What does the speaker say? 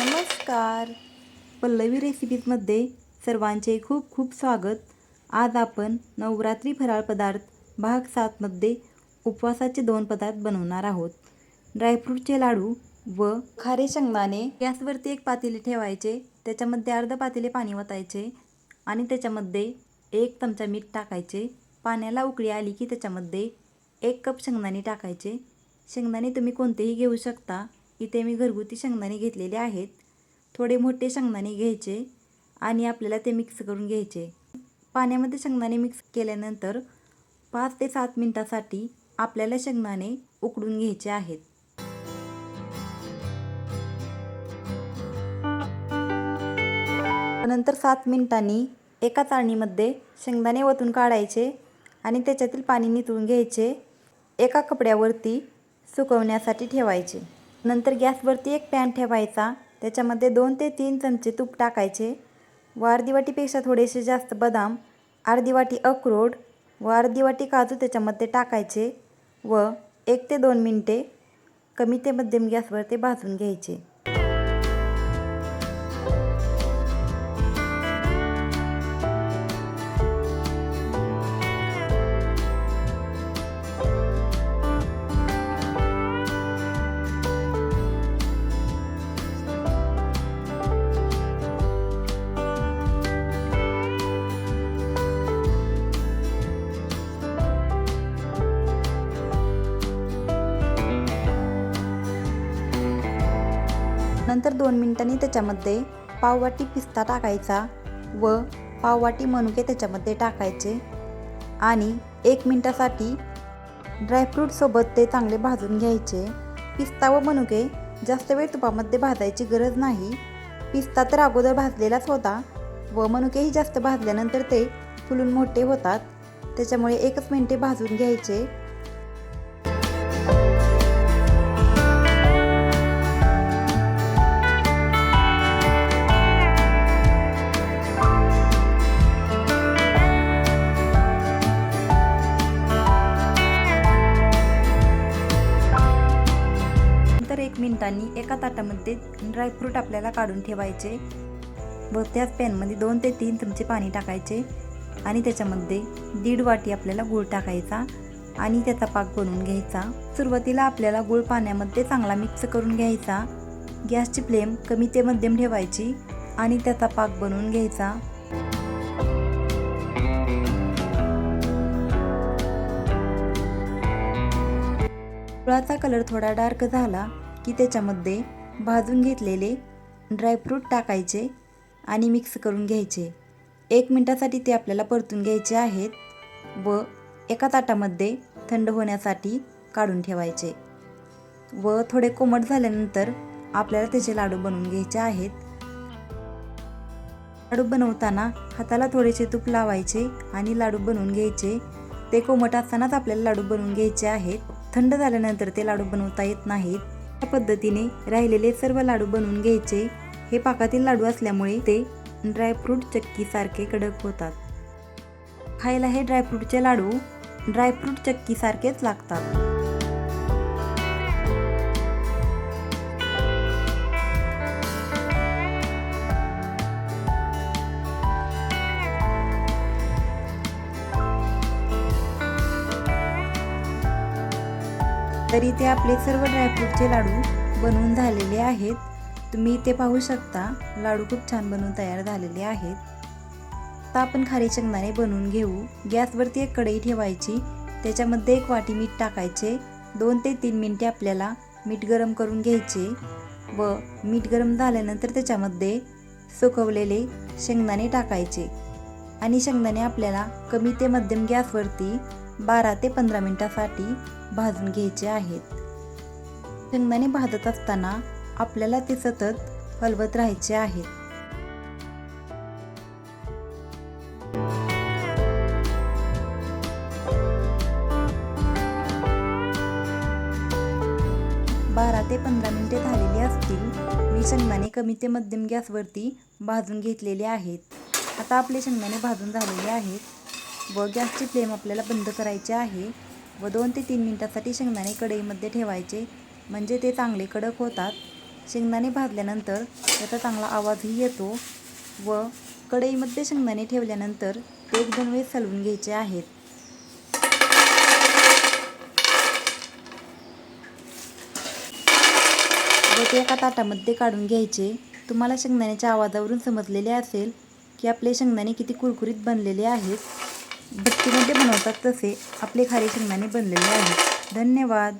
नमस्कार. पल्लवी रेसिपीजमध्ये सर्वांचे खूप खूप स्वागत. आज आपण नवरात्री फराळ पदार्थ भाग सातमध्ये उपवासाचे दोन पदार्थ बनवणार आहोत. ड्रायफ्रूटचे लाडू व खारे शेंगदाणे. गॅसवरती एक पातेले ठेवायचे त्याच्यामध्ये अर्ध पातेले पाणी वतायचे आणि त्याच्यामध्ये एक चमचा मीठ टाकायचे. पाण्याला उकळी आली की त्याच्यामध्ये एक कप शेंगदाणे टाकायचे. शेंगदाणे तुम्ही कोणतेही घेऊ शकता. इथे मी घरगुती शेंगदाणे घेतलेले आहेत. थोडे मोठे शेंगदाणे घ्यायचे आणि आपल्याला ते मिक्स करून घ्यायचे. पाण्यामध्ये शेंगदाणे मिक्स केल्यानंतर पाच ते सात मिनटासाठी आपल्याला शेंगदाणे उकडून घ्यायचे आहेत. नंतर सात मिनिटांनी एका चाळणीमध्ये शेंगदाणे ओतून काढायचे आणि त्याच्यातील पाणी निथळून घ्यायचे. एका कपड्यावरती सुकवण्यासाठी ठेवायचे. नंतर गॅसवरती एक पॅन ठेवायचा. त्याच्यामध्ये दोन ते तीन चमचे तूप टाकायचे. व अर्धी वाटीपेक्षा थोडेसे जास्त बदाम अर्धी वाटी अक्रोड व अर्धी वाटी काजू त्याच्यामध्ये टाकायचे व एक ते दोन मिनटे कमी ते मध्यम गॅसवर ते भाजून घ्यायचे. नंतर दोन मिनिटांनी त्याच्यामध्ये पाववाटी पिस्ता टाकायचा व पाववाटी मनुके त्याच्यामध्ये टाकायचे. आणि एक मिनटासाठी ड्रायफ्रूटसोबत ते चांगले भाजून घ्यायचे. पिस्ता व मनुके जास्त वेळ तुपामध्ये भाजायची गरज नाही. पिस्ता तर अगोदर भाजलेलाच होता व मनुकेही जास्त भाजल्यानंतर ते फुलून मोठे होतात. त्याच्यामुळे एकच मिनटे भाजून घ्यायचे. मिनिटांनी एका ताटामध्ये ड्रायफ्रूट आपल्याला काढून ठेवायचे व त्याच पॅनमध्ये दोन ते तीन चमचे पाणी टाकायचे आणि त्याच्यामध्ये दीड वाटी आपल्याला गूळ टाकायचा आणि त्याचा पाक बनवून घ्यायचा. सुरुवातीला आपल्याला गूळ पाण्यामध्ये चांगला मिक्स करून घ्यायचा. गॅसची फ्लेम कमी ते मध्यम ठेवायची आणि त्याचा पाक बनवून घ्यायचा. गुळाचा कलर थोडा डार्क झाला की त्याच्यामध्ये भाजून घेतलेले ड्रायफ्रूट टाकायचे आणि मिक्स करून घ्यायचे. एक मिनटासाठी ते आपल्याला परतून घ्यायचे आहेत व एका ताटामध्ये थंड होण्यासाठी काढून ठेवायचे. व थोडे कोमट झाल्यानंतर आपल्याला त्याचे लाडू बनवून घ्यायचे आहेत. लाडू बनवताना हाताला थोडेसे तूप लावायचे आणि लाडू बनवून घ्यायचे. ते कोमट असतानाच आपल्याला लाडू बनवून घ्यायचे आहेत. थंड झाल्यानंतर ते लाडू बनवता येत नाहीत. या पद्धतीने राहिलेले सर्व लाडू बनवून घ्यायचे. हे पाकातील लाडू असल्यामुळे ते ड्रायफ्रूट चक्कीसारखे कडक होतात. खायला हे ड्रायफ्रूटचे लाडू ड्रायफ्रूट चक्कीसारखेच लागतात. तरी ते आपले सर्व ड्रायफ्रूटचे लाडू बनवून झालेले आहेत. तुम्ही इथे पाहू शकता लाडू खूप छान बनवून तयार झालेले आहेत. आता आपण खारी शेंगदाणे बनवून घेऊ. गॅसवरती एक कढई ठेवायची. त्याच्यामध्ये एक वाटी मीठ टाकायचे. दोन ते तीन मिनटे आपल्याला मीठ गरम करून घ्यायचे व मीठ गरम झाल्यानंतर त्याच्यामध्ये सुकवलेले शेंगदाणे टाकायचे. आणि शेंगदाणे आपल्याला कमी ते मध्यम गॅसवरती बारा ते पंधरा मिनटासाठी भाजून घ्यायचे आहेत. शेंगदाणे भाजत असताना आपल्याला ते सतत हलवत राहायचे आहेत. बारा ते पंधरा मिनिटे झालेली असतील मी शेंगदाणे कमी ते मध्यम गॅसवरती भाजून घेतलेले आहेत. आता आपले शेंगदाणे भाजून झालेले आहेत. व गॅसची फ्लेम आपल्याला बंद करायची आहे व दोन ते तीन मिनटासाठी शेंगदाणे कढईमध्ये ठेवायचे. म्हणजे ते चांगले कडक होतात. शेंगदाणे भाजल्यानंतर त्याचा चांगला आवाजही येतो व कढईमध्ये शेंगदाणे ठेवल्यानंतर ते एक दोन वेळेस सलवून घ्यायचे आहेत. व ते एका ताटामध्ये काढून घ्यायचे. तुम्हाला शेंगदाण्याच्या आवाजावरून समजलेले असेल की आपले शेंगदाणे किती कुरकुरीत बनलेले आहेत. भट्टीमध्ये बनवतात तसे आपले खारे शेंगदाणे बनलेले आहेत. धन्यवाद.